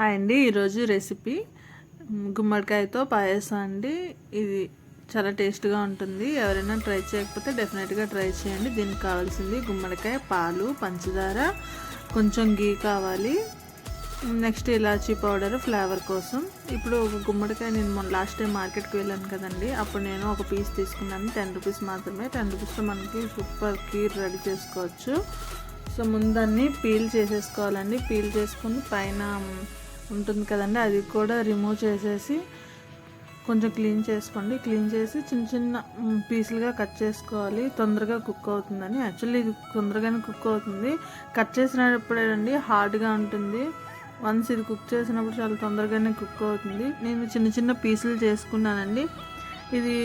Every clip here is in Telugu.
హాయ్ అండి ఈరోజు రెసిపీ. గుమ్మడికాయతో పాయసం అండి. ఇది చాలా టేస్ట్గా ఉంటుంది. ఎవరైనా ట్రై చేయకపోతే డెఫినెట్గా ట్రై చేయండి. దీనికి కావాల్సింది గుమ్మడికాయ పాలు పంచదార కొంచెం గీ కావాలి. నెక్స్ట్ ఇలాచీ పౌడర్ ఫ్లేవర్ కోసం. ఇప్పుడు ఒక గుమ్మడికాయ నేను మొన్న లాస్ట్ టైం మార్కెట్కి వెళ్ళాను కదండి. అప్పుడు నేను ఒక పీస్ తీసుకున్నాను. టెన్ రూపీస్ మాత్రమే. టెన్ రూపీస్తో మనకి సూపర్ కీర్ రెడీ చేసుకోవచ్చు. సో ముందన్నీ పీల్ చేసేసుకోవాలండి. పీల్ చేసుకుని పైన ఉంటుంది కదండి. అది కూడా రిమూవ్ చేసేసి కొంచెం క్లీన్ చేసుకోండి. క్లీన్ చేసి చిన్న చిన్న పీసులుగా కట్ చేసుకోవాలి. తొందరగా కుక్ అవుతుందని. యాక్చువల్లీ ఇది తొందరగానే కుక్ అవుతుంది. కట్ చేసినప్పుడేనండి హార్డ్గా ఉంటుంది. వన్స్ ఇది కుక్ చేసినప్పుడు చాలా తొందరగానే కుక్ అవుతుంది. నేను చిన్న చిన్న పీసులు చేసుకున్నానండి. ఇది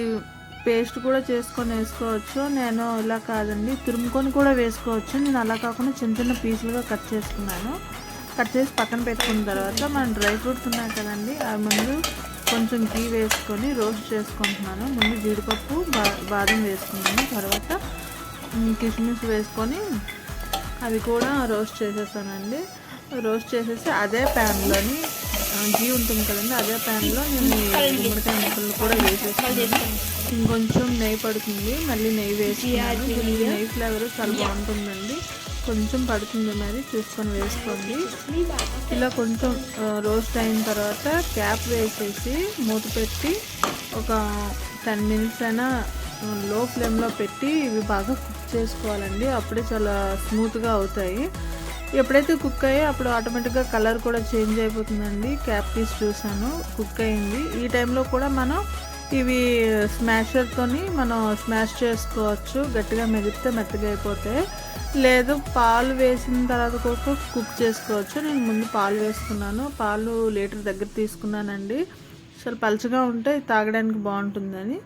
పేస్ట్ కూడా చేసుకొని వేసుకోవచ్చు. నేను ఇలా కాదండి. తురుముకొని కూడా వేసుకోవచ్చు. నేను అలా కాకుండా చిన్న చిన్న పీసులుగా కట్ చేసుకున్నాను. కట్ చేసి పక్కన పెట్టుకున్న తర్వాత మనం డ్రై ఫ్రూట్స్ ఉన్నాయి కదండి ఆ ముందు కొంచెం గీ వేసుకొని రోస్ట్ చేసుకుంటున్నాను. ముందు జీడిపప్పు బా బాదం వేసుకున్నాను. తర్వాత కిస్మిస్ వేసుకొని అవి కూడా రోస్ట్ చేసేసానండి. రోస్ట్ చేసేసి అదే ప్యాన్లోని గీ ఉంటుంది కదండి అదే ప్యాన్లో నేను గుమ్మడికాయ ముక్కలు కూడా వేసేసాను ఇంకొంచెం నెయ్యి పడుతుంది మళ్ళీ నెయ్యి వేసి నెయ్యి ఫ్లేవర్ చాలా బాగుంటుందండి. కొంచెం పడుతుంది మరి చూసుకొని వేసుకోండి. ఇలా కొంచెం రోస్ట్ అయిన తర్వాత క్యాప్ వేసేసి మూత పెట్టి ఒక టెన్ మినిట్స్ అయినా లో ఫ్లేమ్లో పెట్టి ఇవి బాగా కుక్ చేసుకోవాలండి. అప్పుడే చాలా స్మూత్గా అవుతాయి. ఎప్పుడైతే కుక్ అయ్యో అప్పుడు ఆటోమేటిక్గా కలర్ కూడా చేంజ్ అయిపోతుందండి. క్యాప్ తీసి చూసాను కుక్ అయింది. ఈ టైంలో కూడా మనం ఇవి స్మాషర్తోని మనం స్మాష్ చేసుకోవచ్చు. గట్టిగా మెదిపితే మెత్తగా అయిపోతే లేదు పాలు వేసిన తర్వాత కూడా కుక్ చేసుకోవచ్చు. నేను ముందు పాలు వేసుకున్నాను. పాలు లీటర్ దగ్గర తీసుకున్నానండి. అసలు పలచగా ఉంటే తాగడానికి బాగుంటుందని.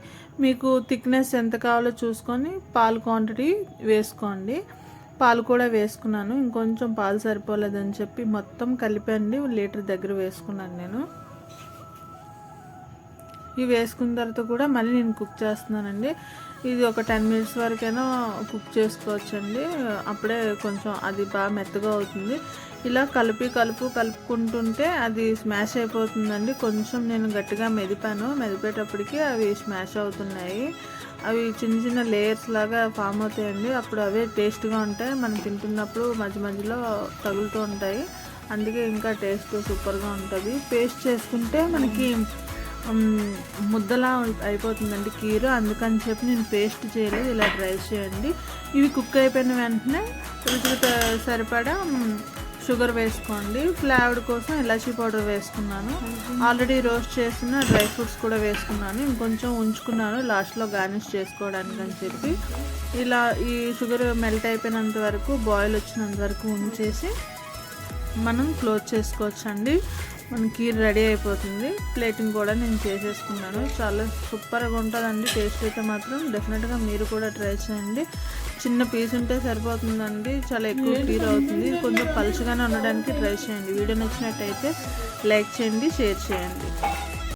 మీకు థిక్నెస్ ఎంత కావాలో చూసుకొని పాలు క్వాంటిటీ వేసుకోండి. పాలు కూడా వేసుకున్నాను. ఇంకొంచెం పాలు సరిపోలేదని చెప్పి మొత్తం కలిపండి లీటర్ దగ్గర వేసుకున్నాను నేను. ఇవి వేసుకున్న తర్వాత కూడా మళ్ళీ నేను కుక్ చేస్తున్నానండి. ఇది ఒక టెన్ మినిట్స్ వరకైనా కుక్ చేసుకోవచ్చండి. అప్పుడే కొంచెం అది బాగా మెత్తగా అవుతుంది. ఇలా కలిపి కలుపు కలుపుకుంటుంటే అది స్మాష్ అయిపోతుందండి. కొంచెం నేను గట్టిగా మెదిపాను. మెదిపేటప్పటికి అవి స్మాష్ అవుతున్నాయి. అవి చిన్న చిన్న లేయర్స్ లాగా ఫామ్ అవుతాయండి. అప్పుడు అవే టేస్ట్గా ఉంటాయి. మనం తింటున్నప్పుడు మధ్య మధ్యలో తగులుతూ ఉంటాయి. అందుకే ఇంకా టేస్ట్ సూపర్గా ఉంటుంది. పేస్ట్ చేసుకుంటే మనకి ముద్దలా అయిపోతుందండి కీరు. అందుకని చెప్పి నేను పేస్ట్ చేయలేదు. ఇలా డ్రై చేయండి. ఇవి కుక్ అయిపోయిన వెంటనే రుచికి సరిపడా షుగర్ వేసుకోండి. ఫ్లేవర్ కోసం ఇలాచీ పౌడర్ వేసుకున్నాను. ఆల్రెడీ రోస్ట్ చేసిన డ్రై ఫ్రూట్స్ కూడా వేసుకున్నాను. ఇంకొంచెం ఉంచుకున్నాను. లాస్ట్లో గార్నిష్ చేసుకోవడానికి అని చెప్పి. ఇలా ఈ షుగర్ మెల్ట్ అయిపోయినంత వరకు బాయిల్ వచ్చినంత వరకు ఉంచేసి మనం క్లోజ్ చేసుకోవచ్చండి. మనకి రెడీ అయిపోతుంది. ప్లేటింగ్ కూడా నేను చేసేసుకున్నాను. చాలా సూపర్గా ఉంటుందండి. టేస్ట్ అయితే మాత్రం డెఫినెట్గా మీరు కూడా ట్రై చేయండి. చిన్న పీస్ ఉంటే సరిపోతుందండి. చాలా ఎక్కువ కీర్ అవుతుంది. కొంచెం పలుచగానే ఉండడానికి ట్రై చేయండి. వీడియో నచ్చినట్టయితే లైక్ చేయండి షేర్ చేయండి.